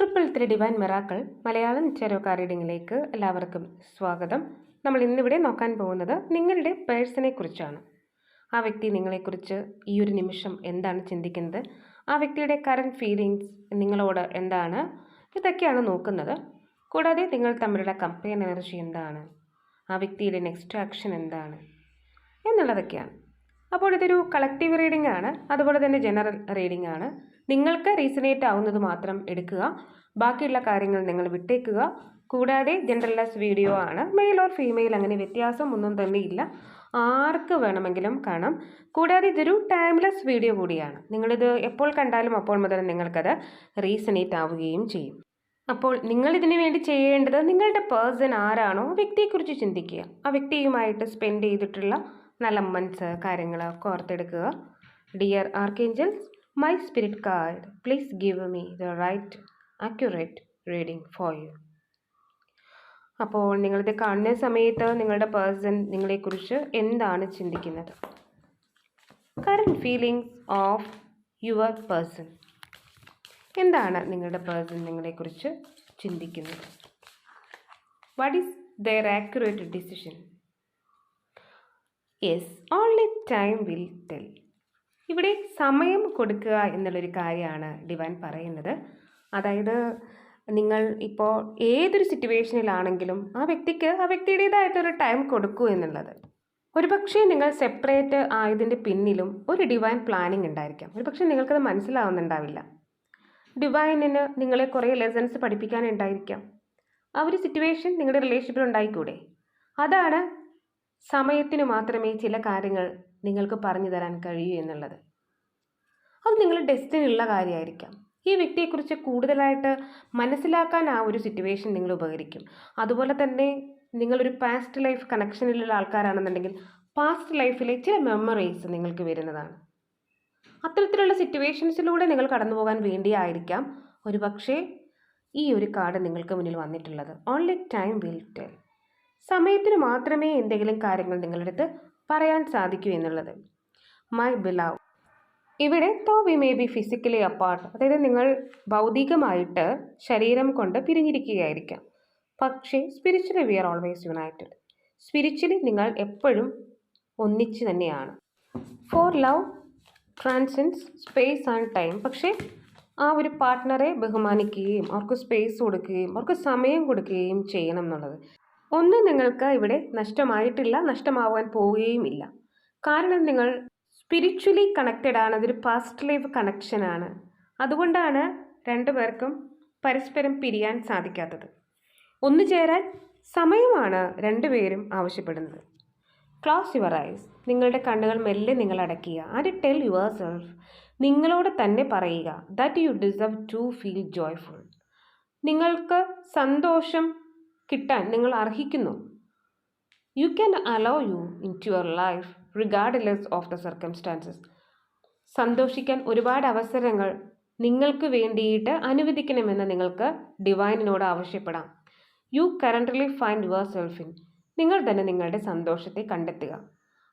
Triple three divine miracle Malayalam ചെറുക്കാർ റീഡിങ്ങിലേക്ക് എല്ലാവർക്കും സ്വാഗതം. നമ്മൾ ഇന്നിവിടെ നോക്കാൻ പോകുന്നത് നിങ്ങളുടെ പേഴ്സണെ കുറിച്ചാണ് ആ വ്യക്തി നിങ്ങളെക്കുറിച്ച് ഈ ഒരു നിമിഷം എന്താണ് ചിന്തിക്കുന്നത്? ആ വ്യക്തിയുടെ കറന്റ് ഫീലിങ്സ് നിങ്ങളോട് എന്താണ്? ഇതൊക്കെയാണ് നോക്കുന്നത്. കൂടാതെ നിങ്ങൾ തമ്മിലുള്ള കമ്പയൻ എനർജി എന്താണ്? ആ വ്യക്തിയുടെ നെക്സ്റ്റ് ആക്ഷൻ എന്താണ്? എന്നുള്ളതൊക്കെയാണ്. അപ്പോൾ ഇതൊരു കളക്റ്റീവ് റീഡിംഗ് ആണ്. അതുപോലെ തന്നെ ജനറൽ റീഡിംഗ് ആണ്. നിങ്ങൾക്ക് റീസണേറ്റ് ആവുന്നത് മാത്രം എടുക്കുക. ബാക്കിയുള്ള കാര്യങ്ങൾ നിങ്ങൾ വിട്ടേക്കുക. കൂടാതെ ജെൻഡർലെസ് വീഡിയോ ആണ്. മെയിൽ ഓർ ഫീമെയിൽ അങ്ങനെ വ്യത്യാസം ഒന്നും തന്നെ ഇല്ല. ആർക്ക് വേണമെങ്കിലും കാണാം. കൂടാതെ ഇതൊരു ടൈംലെസ് വീഡിയോ കൂടിയാണ്. നിങ്ങളിത് എപ്പോൾ കണ്ടാലും അപ്പോൾ മുതൽ നിങ്ങൾക്കത് റീസണേറ്റ് ആവുകയും ചെയ്യും. അപ്പോൾ നിങ്ങൾ ഇതിനു വേണ്ടി ചെയ്യേണ്ടത് നിങ്ങളുടെ പേഴ്സൺ ആരാണോ ആ വ്യക്തിയെക്കുറിച്ച് ചിന്തിക്കുക. ആ വ്യക്തിയുമായിട്ട് സ്പെൻഡ് ചെയ്തിട്ടുള്ള നല്ല മൊമെന്റ്സ് കാര്യങ്ങൾ ഓർത്തെടുക്കുക. Dear archangels my spirit card please give me the right accurate reading for you. അപ്പോൾ നിങ്ങളിത് കാണുന്ന സമയത്ത് നിങ്ങളുടെ പേഴ്സൺ നിങ്ങളെക്കുറിച്ച് എന്താണ് ചിന്തിക്കുന്നത്? Current feelings of your person എന്താണ് നിങ്ങളുടെ പേഴ്സൺ നിങ്ങളെക്കുറിച്ച് ചിന്തിക്കുന്നത്? What is their accurate decision yes only time will tell ഇവിടെ സമയം കൊടുക്കുക എന്നുള്ളൊരു കാര്യമാണ് ഡിവൈൻ പറയുന്നത്. അതായത് നിങ്ങൾ ഇപ്പോൾ ഏതൊരു സിറ്റുവേഷനിലാണെങ്കിലും ആ വ്യക്തിക്ക് ആ വ്യക്തിയുടേതായിട്ടൊരു ടൈം കൊടുക്കൂ എന്നുള്ളത്. ഒരുപക്ഷെ നിങ്ങൾ സെപ്പറേറ്റ് ആയതിന്റെ പിന്നിലും ഒരു ഡിവൈൻ പ്ലാനിങ് ഉണ്ടായിരിക്കാം. ഒരുപക്ഷെ നിങ്ങൾക്കത് മനസ്സിലാവുന്നുണ്ടാവില്ല. ഡിവൈനിന് നിങ്ങളെ കുറേ ലെസൺസ് പഠിപ്പിക്കാനുണ്ടായിരിക്കാം. ആ ഒരു സിറ്റുവേഷൻ നിങ്ങളുടെ റിലേഷൻഷിപ്പിൽ ഉണ്ടായിക്കൂടെ? അതാണ് സമയത്തിന് മാത്രമേ ചില കാര്യങ്ങൾ നിങ്ങൾക്ക് പറഞ്ഞു തരാൻ കഴിയൂ എന്നുള്ളത്. അത് നിങ്ങളുടെ ഡെസ്റ്റിനുള്ള കാര്യമായിരിക്കാം. ഈ വ്യക്തിയെക്കുറിച്ച് കൂടുതലായിട്ട് മനസ്സിലാക്കാൻ ആ ഒരു സിറ്റുവേഷൻ നിങ്ങൾ ഉപകരിക്കും. അതുപോലെ തന്നെ നിങ്ങളൊരു പാസ്റ്റ് ലൈഫ് കണക്ഷനിലുള്ള ആൾക്കാരാണെന്നുണ്ടെങ്കിൽ പാസ്റ്റ് ലൈഫിലെ ചില മെമ്മറീസ് നിങ്ങൾക്ക് വരുന്നതാണ്. അത്തരത്തിലുള്ള സിറ്റുവേഷൻസിലൂടെ നിങ്ങൾ കടന്നു പോകാൻ വേണ്ടിയായിരിക്കാം ഒരു പക്ഷേ ഈ ഒരു കാർഡ് നിങ്ങൾക്ക് മുന്നിൽ വന്നിട്ടുള്ളത്. ഓൺലി ടൈം വിൽ ടെൽ സമയത്തിന് മാത്രമേ എന്തെങ്കിലും കാര്യങ്ങൾ നിങ്ങളുടെ അടുത്ത് പറയാൻ സാധിക്കൂ എന്നുള്ളത്. മൈ ബിലാവ് ഇവിടെ though we may be physically apart അതായത് നിങ്ങൾ ഭൗതികമായിട്ട് ശരീരം കൊണ്ട് പിരിഞ്ഞിരിക്കുകയായിരിക്കാം. പക്ഷേ spiritually we are always united spiritually നിങ്ങൾ എപ്പോഴും ഒന്നിച്ച് തന്നെയാണ്. For love transcends space and time പക്ഷേ ആ ഒരു പാർട്ട്ണറെ ബഹുമാനിക്കുകയും അവർക്ക് സ്പേസ് കൊടുക്കുകയും അവർക്ക് സമയം കൊടുക്കുകയും ചെയ്യണം എന്നുള്ളത്. ഒന്നും നിങ്ങൾക്ക് ഇവിടെ നഷ്ടമായിട്ടില്ല നഷ്ടമാവാൻ പോവുകയും ഇല്ല കാരണം നിങ്ങൾ സ്പിരിച്വലി കണക്റ്റഡ് ആണ് അതൊരു പാസ്റ്റ് ലൈഫ് കണക്ഷനാണ് അതുകൊണ്ടാണ് രണ്ടു പേർക്കും പരസ്പരം പിരിയാൻ സാധിക്കാത്തത്. ഒന്നു ചേരാൻ സമയമാണ് രണ്ടുപേരും ആവശ്യപ്പെടുന്നത്. ക്ലോസ് യുവർ ഐസ് നിങ്ങളുടെ കണ്ണുകൾ മെല്ലെ നിങ്ങൾ അടയ്ക്കുക. ആൻഡ് ടെൽ യുവർ സെൽഫ് നിങ്ങളോട് തന്നെ പറയുക that you deserve to feel joyful നിങ്ങൾക്ക് സന്തോഷം കിട്ടാൻ നിങ്ങൾ അർഹിക്കുന്നു. You can allow you into your life regardless of the circumstances സന്തോഷിക്കാൻ ഒരുപാട് അവസരങ്ങൾ നിങ്ങൾക്ക് വേണ്ടിയിട്ട് അനുവദിക്കണമെന്ന് നിങ്ങൾക്ക് ഡിവൈനിനോട് ആവശ്യപ്പെടാം. You currently find your self in നിങ്ങൾ തന്നെ നിങ്ങളുടെ സന്തോഷത്തെ കണ്ടെത്തുക.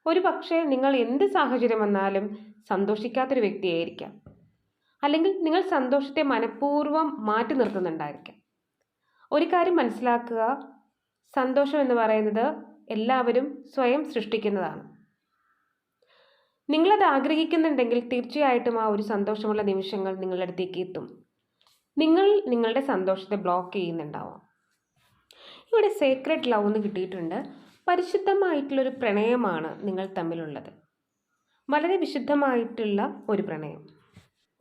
ഒരു പക്ഷേ നിങ്ങൾ എന്ത് സാഹചര്യം വന്നാലും സന്തോഷിക്കാത്തൊരു വ്യക്തിയായിരിക്കാം. അല്ലെങ്കിൽ നിങ്ങൾ സന്തോഷത്തെ മനഃപൂർവം മാറ്റി നിർത്തുന്നുണ്ടായിരിക്കാം. ഒരു കാര്യം മനസ്സിലാക്കുക. സന്തോഷം എന്ന് പറയുന്നത് എല്ലാവരും സ്വയം സൃഷ്ടിക്കുന്നതാണ്. നിങ്ങളത് ആഗ്രഹിക്കുന്നുണ്ടെങ്കിൽ തീർച്ചയായിട്ടും ആ ഒരു സന്തോഷമുള്ള നിമിഷങ്ങൾ നിങ്ങളുടെ അടുത്തേക്ക് എത്തും. നിങ്ങൾ നിങ്ങളുടെ സന്തോഷത്തെ ബ്ലോക്ക് ചെയ്യുന്നുണ്ടാവാം. ഇവിടെ സേക്രഡ് ലവ് എന്ന് കിട്ടിയിട്ടുണ്ട്. പരിശുദ്ധമായിട്ടുള്ളൊരു പ്രണയമാണ് നിങ്ങൾ തമ്മിലുള്ളത്. വളരെ വിശുദ്ധമായിട്ടുള്ള ഒരു പ്രണയം.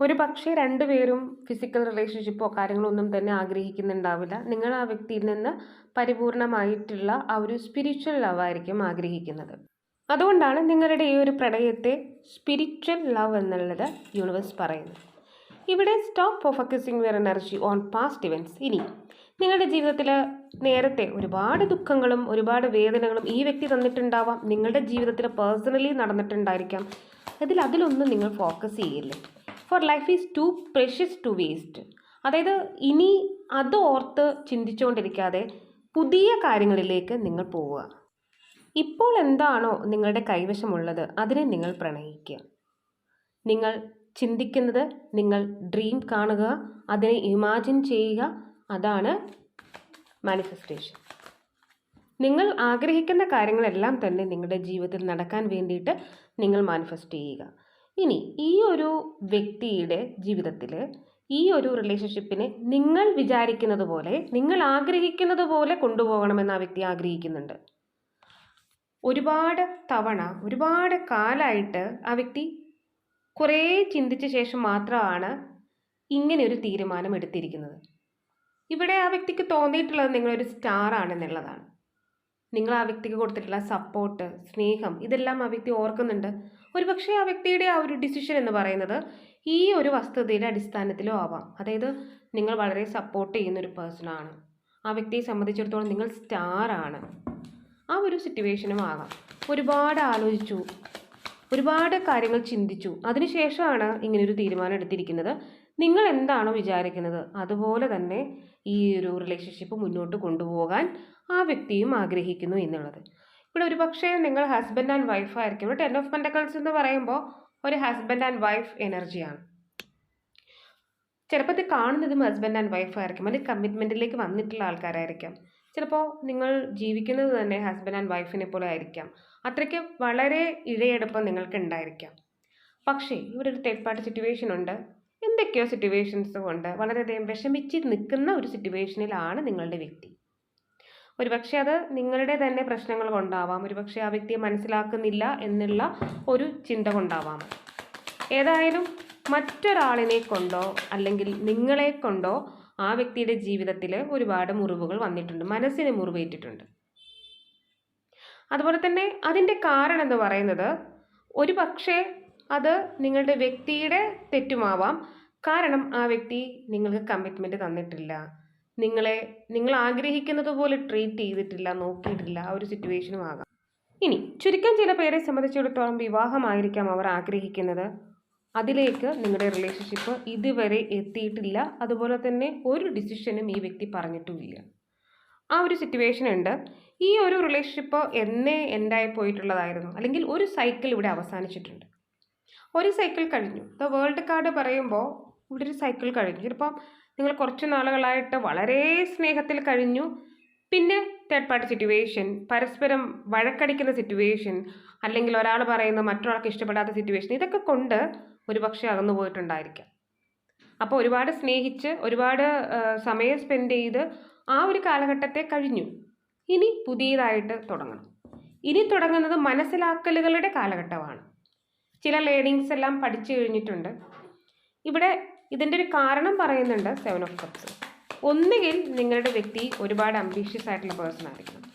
ഒരു പക്ഷേ രണ്ടുപേരും ഫിസിക്കൽ റിലേഷൻഷിപ്പോ കാര്യങ്ങളോ ഒന്നും തന്നെ ആഗ്രഹിക്കുന്നുണ്ടാവില്ല. നിങ്ങൾ ആ വ്യക്തിയിൽ നിന്ന് പരിപൂർണമായിട്ടുള്ള ആ ഒരു സ്പിരിച്വൽ ലവ് ആയിരിക്കും ആഗ്രഹിക്കുന്നത്. അതുകൊണ്ടാണ് നിങ്ങളുടെ ഈ ഒരു പ്രണയത്തെ സ്പിരിച്വൽ ലവ് എന്നുള്ളത് യൂണിവേഴ്സ് പറയുന്നത്. ഇവിടെ stop focusing your energy on past events ഇനി. നിങ്ങളുടെ ജീവിതത്തിൽ നേരത്തെ ഒരുപാട് ദുഃഖങ്ങളും ഒരുപാട് വേദനകളും ഈ വ്യക്തി തന്നിട്ടുണ്ടാവാം. നിങ്ങളുടെ ജീവിതത്തിൽ പേഴ്സണലി നടന്നിട്ടുണ്ടായിരിക്കാം. അതിൽ അതിലൊന്നും നിങ്ങൾ ഫോക്കസ് ചെയ്യില്ലേ. For life is too precious to waste അതായത് ഇനി അത് ഓർത്ത് ചിന്തിച്ചുകൊണ്ടിരിക്കാതെ പുതിയ കാര്യങ്ങളിലേക്ക് നിങ്ങൾ പോവുക. ഇപ്പോൾ എന്താണോ നിങ്ങളുടെ കൈവശമുള്ളത് അതിനെ നിങ്ങൾ പ്രണയിക്കുക. നിങ്ങൾ ചിന്തിക്കുന്നത് നിങ്ങൾ ഡ്രീം കാണുക അതിനെ ഇമാജിൻ ചെയ്യുക അതാണ് മാനിഫെസ്റ്റേഷൻ നിങ്ങൾ ആഗ്രഹിക്കുന്ന കാര്യങ്ങളെല്ലാം തന്നെ നിങ്ങളുടെ ജീവിതത്തിൽ നടക്കാൻ വേണ്ടിയിട്ട് നിങ്ങൾ മാനിഫെസ്റ്റ് ചെയ്യുക. ഇനി ഈ ഒരു വ്യക്തിയുടെ ജീവിതത്തിൽ ഈ ഒരു റിലേഷൻഷിപ്പിനെ നിങ്ങൾ വിചാരിക്കുന്നത് പോലെ നിങ്ങൾ ആഗ്രഹിക്കുന്നത് പോലെ കൊണ്ടുപോകണമെന്ന് ആ വ്യക്തി ആഗ്രഹിക്കുന്നുണ്ട്. ഒരുപാട് തവണ ഒരുപാട് കാലമായിട്ട് ആ വ്യക്തി കുറേ ചിന്തിച്ച ശേഷം മാത്രമാണ് ഇങ്ങനെ ഒരു തീരുമാനം എടുത്തിരിക്കുന്നത്. ഇവിടെ ആ വ്യക്തിക്ക് തോന്നിയിട്ടുള്ളത് നിങ്ങളൊരു സ്റ്റാർ ആണെന്നുള്ളതാണ്. നിങ്ങൾ ആ വ്യക്തിക്ക് കൊടുത്തിട്ടുള്ള സപ്പോർട്ട് സ്നേഹം ഇതെല്ലാം ആ വ്യക്തി ഓർക്കുന്നുണ്ട്. ഒരുപക്ഷെ ആ വ്യക്തിയുടെ ആ ഒരു ഡിസിഷൻ എന്ന് പറയുന്നത് ഈ ഒരു വസ്തുതയുടെ അടിസ്ഥാനത്തിലോ ആവാം. അതായത് നിങ്ങൾ വളരെ സപ്പോർട്ട് ചെയ്യുന്ന ഒരു പേഴ്സണാണ് ആ വ്യക്തിയെ സംബന്ധിച്ചിടത്തോളം നിങ്ങൾ സ്റ്റാർ ആണ്. ആ ഒരു സിറ്റുവേഷനും ആകാം. ഒരുപാട് ആലോചിച്ചു. ഒരുപാട് കാര്യങ്ങൾ ചിന്തിച്ചു. അതിനുശേഷമാണ് ഇങ്ങനൊരു തീരുമാനം എടുത്തിരിക്കുന്നത്. നിങ്ങൾ എന്താണോ വിചാരിക്കുന്നത് അതുപോലെ തന്നെ ഈ ഒരു റിലേഷൻഷിപ്പ് മുന്നോട്ട് കൊണ്ടുപോകാൻ ആ വ്യക്തിയും ആഗ്രഹിക്കുന്നു എന്നുള്ളത്. ഇവിടെ ഒരു പക്ഷേ നിങ്ങൾ ഹസ്ബൻഡ് ആൻഡ് വൈഫ് ആയിരിക്കും. ഇവിടെ ടെൻ ഓഫ് പെൻഡക്കൾസ് എന്ന് പറയുമ്പോൾ ഒരു ഹസ്ബൻഡ് ആൻഡ് വൈഫ് എനർജിയാണ് ചിലപ്പോൾ ഇത് കാണുന്നതും ഹസ്ബൻഡ് ആൻഡ് വൈഫ് ആയിരിക്കും. അല്ലെങ്കിൽ കമ്മിറ്റ്മെന്റിലേക്ക് വന്നിട്ടുള്ള ആൾക്കാരായിരിക്കാം. ചിലപ്പോൾ നിങ്ങൾ ജീവിക്കുന്നത് തന്നെ ഹസ്ബൻഡ് ആൻഡ് വൈഫിനെ പോലെ ആയിരിക്കാം. അത്രയ്ക്ക് വളരെ ഇഴയെടുപ്പം നിങ്ങൾക്ക് ഉണ്ടായിരിക്കാം. പക്ഷേ ഇവിടെ ഒരു തേർഡ് പാർട്ടി സിറ്റുവേഷൻ ഉണ്ട്. എന്തൊക്കെയോ സിറ്റുവേഷൻസ് കൊണ്ട് വളരെയധികം വിഷമിച്ച് നിൽക്കുന്ന ഒരു സിറ്റുവേഷനിലാണ് നിങ്ങളുടെ വ്യക്തി. ഒരുപക്ഷെ അത് നിങ്ങളുടെ തന്നെ പ്രശ്നങ്ങൾ കൊണ്ടാവാം. ഒരുപക്ഷെ ആ വ്യക്തിയെ മനസ്സിലാക്കുന്നില്ല എന്നുള്ള ഒരു ചിന്ത കൊണ്ടാവാം. ഏതായാലും മറ്റൊരാളിനെ കൊണ്ടോ അല്ലെങ്കിൽ നിങ്ങളെ കൊണ്ടോ ആ വ്യക്തിയുടെ ജീവിതത്തിൽ ഒരുപാട് മുറിവുകൾ വന്നിട്ടുണ്ട്. മനസ്സിന് മുറിവേറ്റിട്ടുണ്ട്. അതുപോലെ തന്നെ അതിന്റെ കാരണം എന്ന് പറയുന്നത് ഒരു പക്ഷേ അത് നിങ്ങളുടെ വ്യക്തിയുടെ തെറ്റുമാവാം. കാരണം ആ വ്യക്തി നിങ്ങൾക്ക് കമ്മിറ്റ്മെന്റ് തന്നിട്ടില്ല. നിങ്ങളെ നിങ്ങൾ ആഗ്രഹിക്കുന്നത് പോലെ ട്രീറ്റ് ചെയ്തിട്ടില്ല നോക്കിയിട്ടില്ല ആ ഒരു സിറ്റുവേഷനും ആകാം. ഇനി ചുരുക്കം ചില പേരെ സംബന്ധിച്ചിടത്തോളം വിവാഹമായിരിക്കാം അവർ ആഗ്രഹിക്കുന്നത്. അതിലേക്ക് നിങ്ങളുടെ റിലേഷൻഷിപ്പ് ഇതുവരെ എത്തിയിട്ടില്ല. അതുപോലെ തന്നെ ഒരു ഡിസിഷനും ഈ വ്യക്തി പറഞ്ഞിട്ടുമില്ല. ആ ഒരു സിറ്റുവേഷൻ ഉണ്ട്. ഈ ഒരു റിലേഷൻഷിപ്പ് എന്നേ എൻഡായി പോയിട്ടുള്ളതായിരുന്നു. അല്ലെങ്കിൽ ഒരു സൈക്കിൾ ഇവിടെ അവസാനിച്ചിട്ടുണ്ട്. ഒരു സൈക്കിൾ കഴിഞ്ഞു. ദ വേൾഡ് കാർഡ് പറയുമ്പോൾ ഇവിടെ ഒരു സൈക്കിൾ കഴിഞ്ഞു. ചിലപ്പം നിങ്ങൾ കുറച്ച് നാളുകളായിട്ട് വളരെ സ്നേഹത്തിൽ കഴിഞ്ഞു. പിന്നെ തേർഡ് പാർട്ടി സിറ്റുവേഷൻ പരസ്പരം വഴക്കടിക്കുന്ന സിറ്റുവേഷൻ അല്ലെങ്കിൽ ഒരാൾ പറയുന്ന മറ്റൊരാൾക്ക് ഇഷ്ടപ്പെടാത്ത സിറ്റുവേഷൻ ഇതൊക്കെ കൊണ്ട് ഒരുപക്ഷെ അകന്നു പോയിട്ടുണ്ടായിരിക്കാം. അപ്പോൾ ഒരുപാട് സ്നേഹിച്ച് ഒരുപാട് സമയം സ്പെൻഡ് ചെയ്ത് ആ ഒരു കാലഘട്ടത്തെ കഴിഞ്ഞു. ഇനി പുതിയതായിട്ട് തുടങ്ങണം. ഇനി തുടങ്ങുന്നത് മനസ്സിലാക്കലുകളുടെ കാലഘട്ടമാണ്. ചില ലേണിങ്സ് എല്ലാം പഠിച്ചു കഴിഞ്ഞിട്ടുണ്ട്. ഇവിടെ ഇതിന്റെ ഒരു കാരണം പറയുന്നുണ്ട് സെവൻ ഓഫ് കപ്സ് ഒന്നുകിൽ നിങ്ങളുടെ വ്യക്തി ഒരുപാട് അംബീഷ്യസ് ആയിട്ടുള്ള പേഴ്സൺ ആയിരിക്കണം.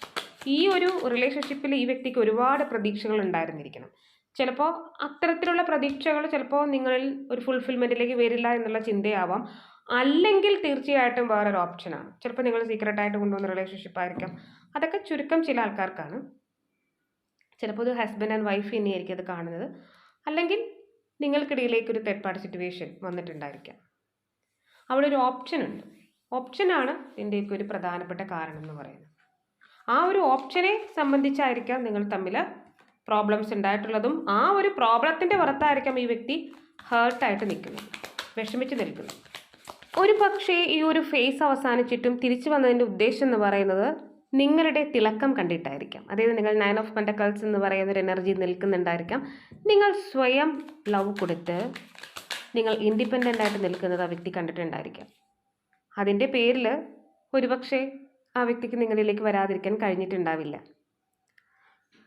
ഈ ഒരു റിലേഷൻഷിപ്പിൽ ഈ വ്യക്തിക്ക് ഒരുപാട് പ്രതീക്ഷകൾ ഉണ്ടായിരുന്നിരിക്കണം. ചിലപ്പോൾ അത്തരത്തിലുള്ള പ്രതീക്ഷകൾ ചിലപ്പോൾ നിങ്ങളിൽ ഒരു ഫുൾഫിൽമെന്റിലേക്ക് വരില്ല എന്നുള്ള ചിന്തയാവാം. അല്ലെങ്കിൽ തീർച്ചയായിട്ടും വേറൊരു ഓപ്ഷനാണ് ചിലപ്പോൾ നിങ്ങൾ സീക്രട്ടായിട്ട് കൊണ്ടുവന്ന റിലേഷൻഷിപ്പ് ആയിരിക്കാം. അതൊക്കെ ചുരുക്കം ചില ആൾക്കാർക്കാണ്. ചിലപ്പോൾ ഒരു ഹസ്ബൻഡ് ആൻഡ് വൈഫ് തന്നെയായിരിക്കും അത് കാണുന്നത്. അല്ലെങ്കിൽ നിങ്ങൾക്കിടയിലേക്ക് ഒരു തേർഡ് പാർട്ടി സിറ്റുവേഷൻ വന്നിട്ടുണ്ടായിരിക്കാം. അവിടെ ഒരു ഓപ്ഷൻ ഉണ്ട്. ഓപ്ഷനാണ് ഇതിന്റെയൊക്കെ ഒരു പ്രധാനപ്പെട്ട കാരണം എന്ന് പറയുന്നത്. ആ ഒരു ഓപ്ഷനെ സംബന്ധിച്ചായിരിക്കാം നിങ്ങൾ തമ്മിൽ പ്രോബ്ലംസ് ഉണ്ടായിട്ടുള്ളതും ആ ഒരു പ്രോബ്ലത്തിന്റെ പുറത്തായിരിക്കാം ഈ വ്യക്തി ഹേർട്ടായിട്ട് നിൽക്കുന്നത് വിഷമിച്ച് നിൽക്കുന്നത്. ഒരു പക്ഷേ ഈ ഒരു ഫേസ് അവസാനിച്ചിട്ടും തിരിച്ചു വന്നതിന്റെ ഉദ്ദേശം എന്ന് പറയുന്നത് നിങ്ങളുടെ തിളക്കം കണ്ടിട്ടായിരിക്കാം. അതായത് നിങ്ങൾ നയൻ ഓഫ് പെൻഡക്കൾസ് എന്ന് പറയുന്ന ഒരു എനർജി നിൽക്കുന്നുണ്ടായിരിക്കാം. നിങ്ങൾ സ്വയം ലവ് കൊടുത്ത് നിങ്ങൾ ഇൻഡിപെൻഡന്റ് ആയിട്ട് നിൽക്കുന്നത് ആ വ്യക്തി കണ്ടിട്ടുണ്ടായിരിക്കാം. അതിന്റെ പേരിൽ ഒരുപക്ഷെ ആ വ്യക്തിക്ക് നിങ്ങളിലേക്ക് വരാതിരിക്കാൻ കഴിഞ്ഞിട്ടുണ്ടാവില്ല.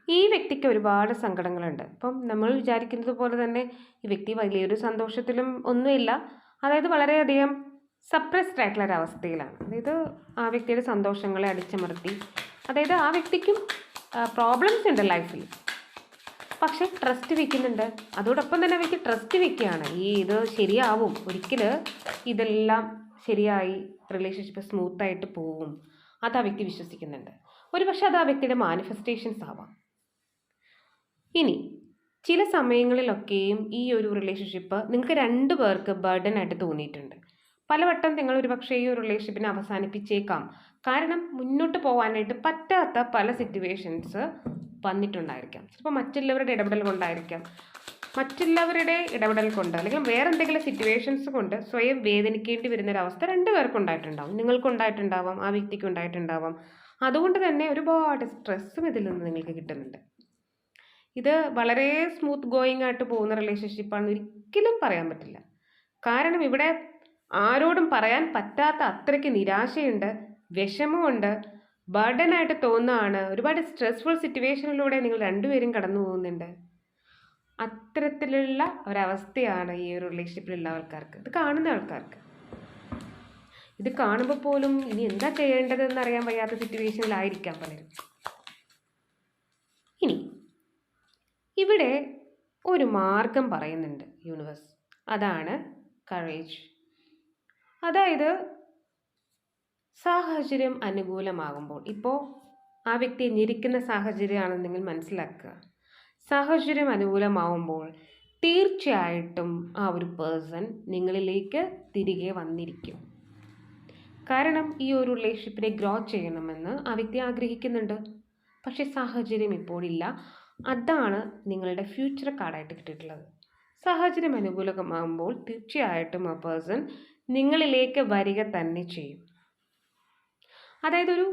ഈ വ്യക്തിക്ക് ഒരുപാട് സങ്കടങ്ങളുണ്ട്. അപ്പം നമ്മൾ വിചാരിക്കുന്നത് പോലെ തന്നെ ഈ വ്യക്തി വലിയൊരു സന്തോഷത്തിലും ഒന്നുമില്ല. അതായത് വളരെയധികം സപ്രസ്ഡ് ആയിട്ടുള്ള ഒരവസ്ഥയിലാണ് അതായത് ആ വ്യക്തിയുടെ സന്തോഷങ്ങളെ അടിച്ചമർത്തി അതായത് ആ വ്യക്തിക്കും പ്രോബ്ലംസ് ഉണ്ട് ലൈഫിൽ പക്ഷേ ട്രസ്റ്റ് വെക്കുന്നുണ്ട്. അതോടൊപ്പം തന്നെ അവയ്ക്ക് ട്രസ്റ്റ് വെക്കുകയാണ്. ഈ ഇത് ശരിയാവും. ഒരിക്കൽ ഇതെല്ലാം ശരിയായി റിലേഷൻഷിപ്പ് സ്മൂത്തായിട്ട് പോവും അത് ആ വ്യക്തി വിശ്വസിക്കുന്നുണ്ട്. ഒരു പക്ഷേ അത് ആ വ്യക്തിയുടെ മാനിഫെസ്റ്റേഷൻസ് ആവാം. ഇനി ചില സമയങ്ങളിലൊക്കെയും ഈ ഒരു റിലേഷൻഷിപ്പ് നിങ്ങൾക്ക് രണ്ട് പേർക്ക് ബർഡൻ ആയിട്ട് തോന്നിയിട്ടുണ്ട്. പലവട്ടം നിങ്ങൾ ഒരു പക്ഷേ ഈ ഒരു റിലേഷൻഷിപ്പിനെ അവസാനിപ്പിച്ചേക്കാം. കാരണം മുന്നോട്ട് പോകാനായിട്ട് പറ്റാത്ത പല സിറ്റുവേഷൻസ് വന്നിട്ടുണ്ടായിരിക്കാം. ചിലപ്പോൾ മറ്റുള്ളവരുടെ ഇടപെടൽ കൊണ്ടായിരിക്കാം. മറ്റുള്ളവരുടെ ഇടപെടൽ കൊണ്ട് അല്ലെങ്കിൽ വേറെ എന്തെങ്കിലും സിറ്റുവേഷൻസ് കൊണ്ട് സ്വയം വേദനിക്കേണ്ടി വരുന്ന അവസ്ഥ രണ്ടുപേർക്കും ഉണ്ടായിട്ടുണ്ടാവും. നിങ്ങൾക്കുണ്ടായിട്ടുണ്ടാവാം ആ വ്യക്തിക്ക് ഉണ്ടായിട്ടുണ്ടാവാം അതുകൊണ്ട് തന്നെ ഒരുപാട് സ്ട്രെസ്സും ഇതിൽ നിന്ന് നിങ്ങൾക്ക് കിട്ടുന്നുണ്ട്. ഇത് വളരെ സ്മൂത്ത് ഗോയിങ് ആയിട്ട് പോകുന്ന റിലേഷൻഷിപ്പാണെന്ന് ഒരിക്കലും പറയാൻ പറ്റില്ല. കാരണം ഇവിടെ ആരോടും പറയാൻ പറ്റാത്ത അത്രയ്ക്ക് നിരാശയുണ്ട് വിഷമമുണ്ട് ബർഡനായിട്ട് തോന്നുകയാണ്. ഒരുപാട് സ്ട്രെസ്ഫുൾ സിറ്റുവേഷനിലൂടെ നിങ്ങൾ രണ്ടുപേരും കടന്നു പോകുന്നുണ്ട്. അത്തരത്തിലുള്ള ഒരവസ്ഥയാണ് ഈ ഒരു റിലേഷൻഷിപ്പിലുള്ള ആൾക്കാർക്ക്. ഇത് കാണുന്ന ആൾക്കാർക്ക്. ഇത് കാണുമ്പോൾ പോലും ഇനി എന്താ ചെയ്യേണ്ടതെന്ന് അറിയാൻ വയ്യാത്ത സിറ്റുവേഷനിലായിരിക്കാം പലരും. ഇനി ഇവിടെ ഒരു മാർഗം പറയുന്നുണ്ട് യൂണിവേഴ്സ്. അതാണ് കറേജ് അതായത് സാഹചര്യം അനുകൂലമാകുമ്പോൾ ഇപ്പോൾ ആ വ്യക്തിയെ ഞെരിക്കുന്ന സാഹചര്യമാണെന്ന് നിങ്ങൾ മനസ്സിലാക്കുക. സാഹചര്യം അനുകൂലമാവുമ്പോൾ തീർച്ചയായിട്ടും ആ ഒരു പേഴ്സൺ നിങ്ങളിലേക്ക് തിരികെ വന്നിരിക്കും. കാരണം ഈ ഒരു റിലേഷൻഷിപ്പിനെ ഗ്രോ ചെയ്യണമെന്ന് ആ വ്യക്തി ആഗ്രഹിക്കുന്നുണ്ട്. പക്ഷേ സാഹചര്യം ഇപ്പോഴില്ല. അതാണ് നിങ്ങളുടെ ഫ്യൂച്ചർ കാർഡായിട്ട് കിട്ടിയിട്ടുള്ളത്. സാഹചര്യം അനുകൂലമാകുമ്പോൾ തീർച്ചയായിട്ടും ആ പേഴ്സൺ നിങ്ങളിലേക്ക് വരിക തന്നെ ചെയ്യും. അതായത് ഒരു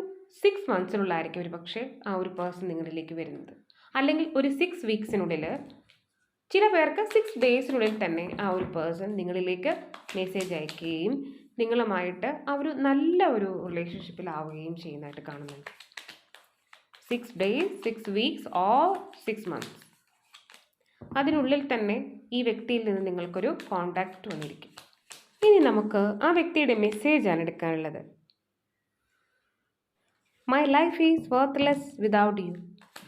സിക്സ് മന്ത്സിനുള്ളായിരിക്കും ഒരു പക്ഷേ ആ ഒരു പേഴ്സൺ നിങ്ങളിലേക്ക് വരുന്നത്. അല്ലെങ്കിൽ ഒരു സിക്സ് വീക്സിനുള്ളിൽ ചില പേർക്ക് സിക്സ് ഡേയ്സിനുള്ളിൽ തന്നെ ആ ഒരു പേഴ്സൺ നിങ്ങളിലേക്ക് മെസ്സേജ് അയക്കുകയും നിങ്ങളുമായിട്ട് ആ ഒരു നല്ല ഒരു റിലേഷൻഷിപ്പിലാവുകയും ചെയ്യുന്നതായിട്ട് കാണുന്നുണ്ട്. Six days six weeks or six months അതിനുള്ളിൽ തന്നെ ഈ വ്യക്തിയിൽ നിന്ന് നിങ്ങൾക്കൊരു കോണ്ടാക്റ്റ് വന്നിരിക്കും. ഇനി നമുക്ക് ആ വ്യക്തിയുടെ മെസ്സേജാണ് എടുക്കാനുള്ളത്. My life is worthless without you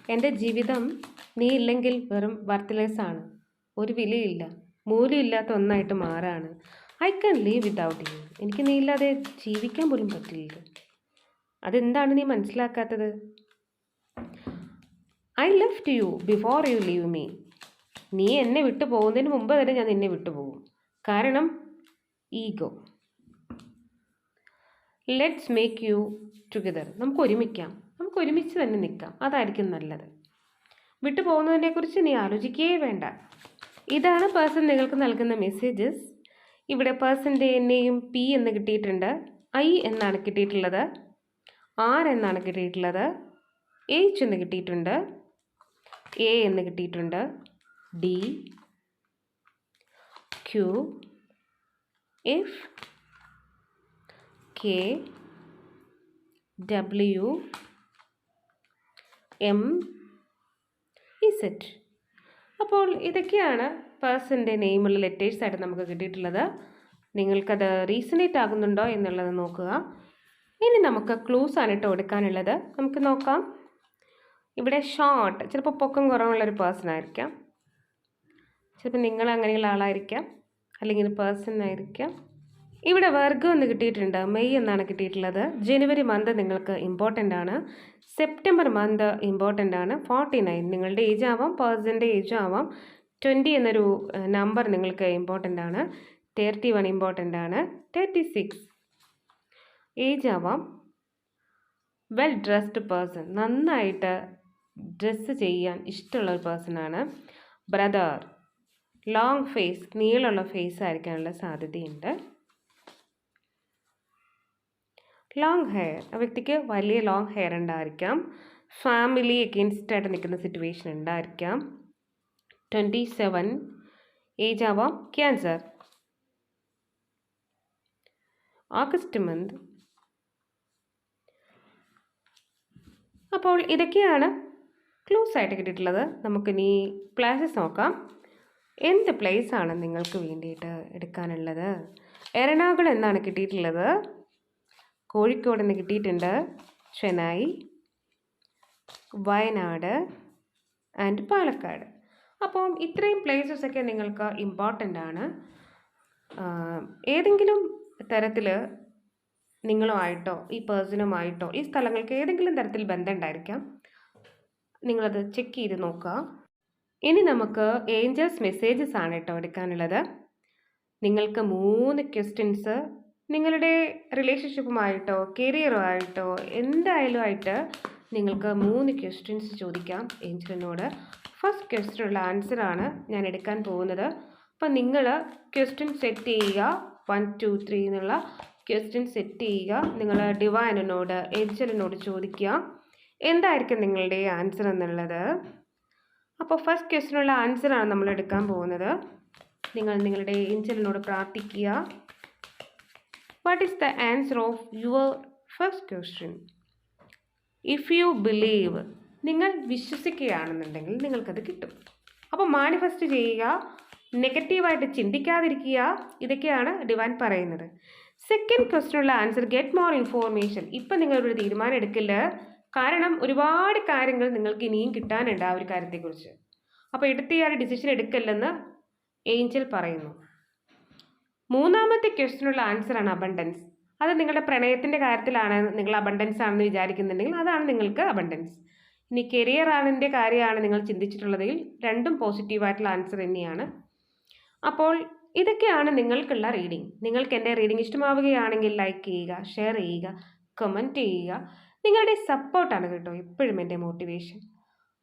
എന്റെ ജീവിതം നീ ഇല്ലെങ്കിൽ വെറും വർത്ത്ലെസ് ആണ്. ഒരു വിലയില്ല. മൂല്യമില്ലാത്ത ഒന്നായിട്ട് മാറാണ്. I can leave without you എനിക്ക് നീ ഇല്ലാതെ ജീവിക്കാൻ പോലും പറ്റില്ല. അതെന്താണ് നീ മനസ്സിലാക്കാത്തത്? I left you before you leave me നീ എന്നെ വിട്ടു പോകുന്നതിന് മുമ്പ് തന്നെ ഞാൻ നിന്നെ വിട്ടുപോകും. കാരണം ego let's make you together നമുക്ക് ഒരുമിക്കാം. നമുക്ക് ഒരുമിച്ച് തന്നെ നിൽക്കാം. അതായിരിക്കും നല്ലത്. വിട്ടു പോകുന്നതിനെക്കുറിച്ച് നീ ആലോചിക്കുകയേ വേണ്ട. ഇതാണ് പേഴ്സൺ നിങ്ങൾക്ക് നൽകുന്ന മെസ്സേജസ് ഇവിടെ പേഴ്സന്റെ എന്നെയും പി എന്ന് കിട്ടിയിട്ടുണ്ട്. ഐ എന്നാണ് കിട്ടിയിട്ടുള്ളത്. ആർ എന്നാണ് കിട്ടിയിട്ടുള്ളത്. എച്ച് എന്ന് കിട്ടിയിട്ടുണ്ട്. എ എന്ന് കിട്ടിയിട്ടുണ്ട്. D Q F w m M Z അപ്പോൾ ഇതൊക്കെയാണ് പേഴ്സന്റെ നെയിമുള്ള ലെറ്റേഴ്സായിട്ട് നമുക്ക് കിട്ടിയിട്ടുള്ളത്. നിങ്ങൾക്കത് റീസണേറ്റ് ആകുന്നുണ്ടോ എന്നുള്ളത് നോക്കുക. ഇനി നമുക്ക് ക്ലൂസ് ആണ് ഇട്ട് കൊടുക്കാനുള്ളത് നമുക്ക് നോക്കാം. ഇവിടെ ഷോർട്ട് ചിലപ്പോൾ പൊക്കം കുറവുള്ളൊരു പേഴ്സൺ ആയിരിക്കാം. ചിലപ്പോൾ നിങ്ങൾ അങ്ങനെയുള്ള ആളായിരിക്കാം. അല്ലെങ്കിൽ പേഴ്സൺ ആയിരിക്കാം. ഇവിടെ വർഗം എന്ന് കിട്ടിയിട്ടുണ്ട്. മെയ് എന്നാണ് കിട്ടിയിട്ടുള്ളത്. ജനുവരി മന്ത് നിങ്ങൾക്ക് ഇമ്പോർട്ടന്റ് ആണ്. സെപ്റ്റംബർ മന്ത് ഇമ്പോർട്ടന്റ് ആണ്. ഫോർട്ടി നയൻ നിങ്ങളുടെ ഏജ് ആവാം പേഴ്സന്റെ ഏജ് ആവാം. ട്വന്റി എന്നൊരു നമ്പർ നിങ്ങൾക്ക് ഇമ്പോർട്ടന്റ് ആണ്. തേർട്ടി വൺ ഇമ്പോർട്ടന്റ് ആണ്. തേർട്ടി സിക്സ് ഏജ് ആവാം. വെൽ ഡ്രസ്ഡ് പേഴ്സൺ നന്നായിട്ട് ഡ്രസ്സ് ചെയ്യാൻ ഇഷ്ടമുള്ള ഒരു പേഴ്സണാണ് ബ്രദർ ലോങ് ഫേസ് നീളമുള്ള ഫേസ് ആയിരിക്കാനുള്ള സാധ്യതയുണ്ട്. ലോങ് ഹെയർ ആ വ്യക്തിക്ക് വലിയ ലോങ് ഹെയർ ഉണ്ടായിരിക്കാം. ഫാമിലി എഗെയിൻസ്റ്റ് ആയിട്ട് നിൽക്കുന്ന സിറ്റുവേഷൻ ഉണ്ടായിരിക്കാം. ട്വന്റി സെവൻ ഏജ് ആവാം ക്യാൻസർ ഓഗസ്റ്റ് മന്ത് അപ്പോൾ ഇതൊക്കെയാണ് ക്ലൂസ് ആയിട്ട് കിട്ടിയിട്ടുള്ളത്. നമുക്കിനി പ്ലേസസ് നോക്കാം. എന്ത് പ്ലേസ് ആണ് നിങ്ങൾക്ക് വേണ്ടിയിട്ട് എടുക്കാനുള്ളത്? എറണാകുളം എന്നാണ് കിട്ടിയിട്ടുള്ളത്? കോഴിക്കോട് നിന്ന് കിട്ടിയിട്ടുണ്ട്. ചെന്നൈ വയനാട് ആൻഡ് പാലക്കാട്. അപ്പം ഇത്രയും പ്ലേസസ് ഒക്കെ നിങ്ങൾക്ക് ഇമ്പോർട്ടന്റ് ആണ്. ഏതെങ്കിലും തരത്തിൽ നിങ്ങളുമായിട്ടോ ഈ പേഴ്സണുമായിട്ടോ ഈ സ്ഥലങ്ങൾക്ക് ഏതെങ്കിലും തരത്തിൽ ബന്ധമുണ്ടായിരിക്കാം നിങ്ങളത് ചെക്ക് ചെയ്ത് നോക്കുക. ഇനി നമുക്ക് ഏഞ്ചൽസ് മെസ്സേജസ് ആണ് കേട്ടോ എടുക്കാനുള്ളത്. നിങ്ങൾക്ക് മൂന്ന് ക്വസ്റ്റ്യൻസ് നിങ്ങളുടെ റിലേഷൻഷിപ്പുമായിട്ടോ കരിയറുമായിട്ടോ എന്തായാലും ആയിട്ട് നിങ്ങൾക്ക് മൂന്ന് ക്വസ്റ്റ്യൻസ് ചോദിക്കാം ഏഞ്ചലിനോട്. ഫസ്റ്റ് ക്വസ്റ്റ്യനുള്ള ആൻസറാണ് ഞാൻ എടുക്കാൻ പോകുന്നത്. അപ്പം നിങ്ങൾ ക്വസ്റ്റ്യൻ സെറ്റ് ചെയ്യുക. വൺ ടു ത്രീ എന്നുള്ള ക്വസ്റ്റ്യൻ സെറ്റ് ചെയ്യുക. നിങ്ങൾ ഡിവൈനിനോട് ഏഞ്ചലിനോട് ചോദിക്കുക. എന്തായിരിക്കും നിങ്ങളുടെ ആൻസർ എന്നുള്ളത്? അപ്പോൾ ഫസ്റ്റ് ക്വസ്റ്റിനുള്ള ആൻസറാണ് നമ്മൾ എടുക്കാൻ പോകുന്നത്. നിങ്ങൾ നിങ്ങളുടെ ഏഞ്ചലിനോട് പ്രാർത്ഥിക്കുക. What is the answer of your first question if you believe നിങ്ങൾ വിശ്വസിക്കുകയാണെന്നുണ്ടെങ്കിൽ നിങ്ങൾക്കത് കിട്ടും. അപ്പോൾ മാനിഫെസ്റ്റ് ചെയ്യുക നെഗറ്റീവായിട്ട് ചിന്തിക്കാതിരിക്കുക ഇതൊക്കെയാണ് ഡിവാൻ പറയുന്നത്. സെക്കൻഡ് ക്വസ്റ്റിനുള്ള ആൻസർ ഗെറ്റ് മോർ ഇൻഫോർമേഷൻ ഇപ്പം നിങ്ങളൊരു തീരുമാനം എടുക്കില്ല കാരണം ഒരുപാട് കാര്യങ്ങൾ നിങ്ങൾക്ക് ഇനിയും കിട്ടാനുണ്ട് ആ ഒരു കാര്യത്തെക്കുറിച്ച്. അപ്പോൾ എടുത്തിയാൽ ഡിസിഷൻ എടുക്കല്ലെന്ന് ഏഞ്ചൽ പറയുന്നു. മൂന്നാമത്തെ ക്വസ്റ്റിനുള്ള ആൻസറാണ് അബണ്ടൻസ് അത് നിങ്ങളുടെ പ്രണയത്തിന്റെ കാര്യത്തിലാണ് നിങ്ങൾ അബണ്ടൻസ് ആണെന്ന് വിചാരിക്കുന്നുണ്ടെങ്കിൽ അതാണ് നിങ്ങൾക്ക് അബണ്ടൻസ് ഇനി കരിയർ ആണിന്റെ കാര്യമാണ് നിങ്ങൾ ചിന്തിച്ചിട്ടുള്ളതെങ്കിൽ രണ്ടും പോസിറ്റീവായിട്ടുള്ള ആൻസർ തന്നെയാണ്. അപ്പോൾ ഇതൊക്കെയാണ് നിങ്ങൾക്കുള്ള റീഡിംഗ് നിങ്ങൾക്ക് എന്റെ റീഡിംഗ് ഇഷ്ടമാവുകയാണെങ്കിൽ ലൈക്ക് ചെയ്യുക ഷെയർ ചെയ്യുക കമന്റ് ചെയ്യുക. നിങ്ങളുടെ സപ്പോർട്ടാണ് കേട്ടോ എപ്പോഴും എന്റെ മോട്ടിവേഷൻ.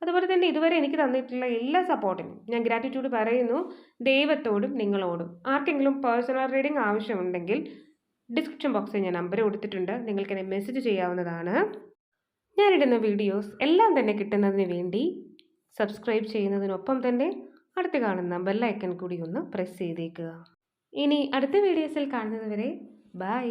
അതുപോലെ തന്നെ ഇതുവരെ എനിക്ക് തന്നിട്ടുള്ള എല്ലാ സപ്പോർട്ടിനും ഞാൻ ഗ്രാറ്റിറ്റ്യൂഡ് പറയുന്നു. ദൈവത്തോടും നിങ്ങളോടും. ആർക്കെങ്കിലും പേഴ്സണൽ റീഡിംഗ് ആവശ്യമുണ്ടെങ്കിൽ ഡിസ്ക്രിപ്ഷൻ ബോക്സിൽ ഞാൻ നമ്പർ കൊടുത്തിട്ടുണ്ട്. നിങ്ങൾക്ക് എന്നെ മെസ്സേജ് ചെയ്യാവുന്നതാണ്. ഞാനിടുന്ന വീഡിയോസ് എല്ലാം തന്നെ കിട്ടുന്നതിന് വേണ്ടി സബ്സ്ക്രൈബ് ചെയ്യുന്നതിനൊപ്പം തന്നെ അടുത്ത് കാണുന്ന ബെല്ലൈക്കൺ കൂടി ഒന്ന് പ്രസ് ചെയ്തേക്കുക. ഇനി അടുത്ത വീഡിയോസിൽ കാണുന്നതുവരെ ബൈ